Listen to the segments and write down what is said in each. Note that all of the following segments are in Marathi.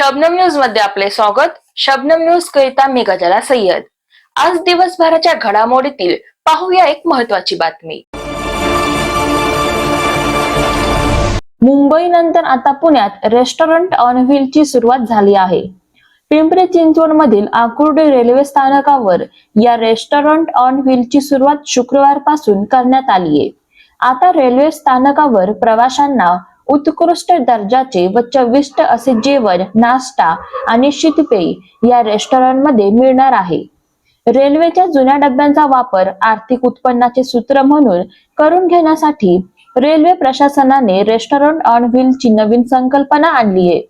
शबनम न्यूजमध्ये आपले स्वागत. शबनम न्यूज करिता मी गजाला सय्यद. आज दिवसभराच्या घडामोडीतील पाहूया एक महत्वाची बातमी. मुंबई नंतर आता पुण्यात रेस्टॉरंट ऑन व्हील ची सुरुवात झाली आहे. पिंपरी चिंचवड मधील आकुर्डी रेल्वे स्थानकावर या रेस्टॉरंट ऑन व्हील ची सुरुवात शुक्रवारपासून करण्यात आली आहे आता रेल्वे स्थानकावर प्रवाशांना उत्कृष्ट दर्जाचे व चविष्ट असे जेवण नाश्ता आणि शीतपेय या रेस्टॉरंटमध्ये मिळणार आहे. रेल्वेच्या जुन्या डब्यांचा वापर आर्थिक उत्पन्नाचे सूत्र म्हणून करून घेण्यासाठी रेल्वे प्रशासनाने रेस्टॉरंट ऑन व्हीलची नवीन संकल्पना आणली आहे.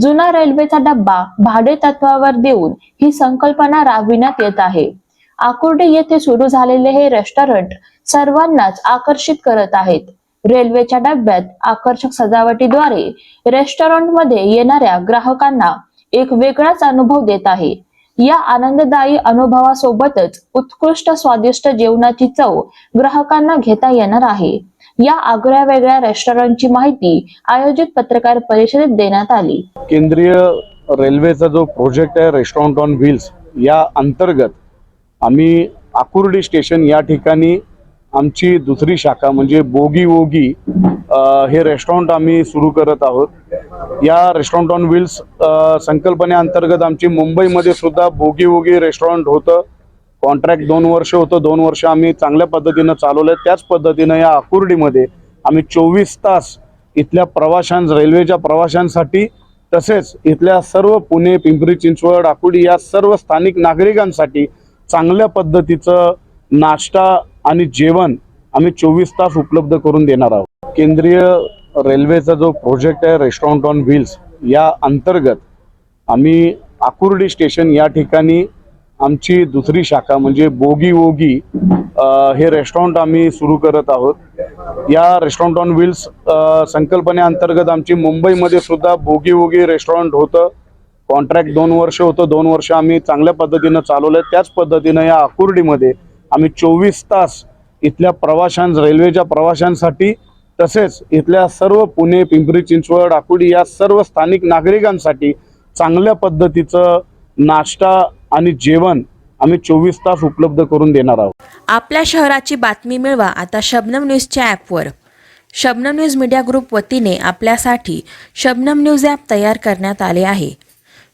जुना रेल्वेचा डब्बा भाडे तत्वावर देऊन ही संकल्पना राबविण्यात येत आहे. आकुर्डे येथे सुरू झालेले हे रेस्टॉरंट सर्वांनाच आकर्षित करत आहेत. रेल्वेच्या डब्यात आकर्षक सजावटीद्वारे रेस्टॉरंटमध्ये येणाऱ्या ग्राहकांना एक वेगळाच अनुभव देत आहे. या आनंददायी अनुभवासोबतच उत्कृष्ट स्वादिष्ट जेवणाची चव ग्राहकांना घेता येणार आहे. या आगळ्या वेगळ्या रेस्टॉरंटची माहिती आयोजित पत्रकार परिषदेत देण्यात आली. केंद्रीय रेल्वेचा जो प्रोजेक्ट आहे रेस्टॉरंट ऑन व्हील्स या अंतर्गत आम्ही आकुर्डी स्टेशन या ठिकाणी आमची दुसरी शाखा म्हणजे बोगी वोगी हे रेस्टॉरंट आम्ही सुरू करत आहोत. या रेस्टॉरंट ऑन व्हील्स संकल्पनेअंतर्गत आमची मुंबईमध्ये सुद्धा बोगी वोगी रेस्टॉरंट होतं. कॉन्ट्रॅक्ट दोन वर्ष होतं. दोन वर्ष आम्ही चांगल्या पद्धतीनं चालवलं त्याच पद्धतीनं या आकुर्डीमध्ये आम्ही चोवीस तास इथल्या प्रवाशां रेल्वेच्या प्रवाशांसाठी तसेच इथल्या सर्व पुणे पिंपरी चिंचवड आकुर्डी या सर्व स्थानिक नागरिकांसाठी चांगल्या पद्धतीचं नाश्ता आणि जेवण आम्ही चोवीस तास उपलब्ध करून देणार आहोत. केंद्रीय रेल्वेचा जो प्रोजेक्ट आहे रेस्टॉरंट ऑन व्हील्स या अंतर्गत आम्ही आकुर्डी स्टेशन या ठिकाणी आमची दुसरी शाखा म्हणजे बोगी वोगी हे रेस्टॉरंट आम्ही सुरू करत आहोत. या रेस्टॉरंट ऑन व्हील्स संकल्पनेअंतर्गत आमची मुंबईमध्ये सुद्धा बोगी ओगी रेस्टॉरंट होतं. कॉन्ट्रॅक्ट दोन वर्ष होतं. दोन वर्ष आम्ही चांगल्या पद्धतीनं चालवलं त्याच पद्धतीनं या आकुर्डीमध्ये आम्ही चोवीस तास इथल्या प्रवाशांस रेल्वेच्या प्रवाशांसाठी तसेच इथल्या सर्व पुणे पिंपरी चिंचवड आकुडी या सर्व स्थानिक नागरिकांसाठी चांगल्या पद्धतीचं नाश्ता आणि जेवण आम्ही चोवीस तास उपलब्ध करून देणार आहोत. आपल्या शहराची बातमी मिळवा आता शबनम न्यूजच्या ॲपवर. शबनम न्यूज मीडिया ग्रुप वतीने आपल्यासाठी शबनम न्यूज ॲप तयार करण्यात आले आहे.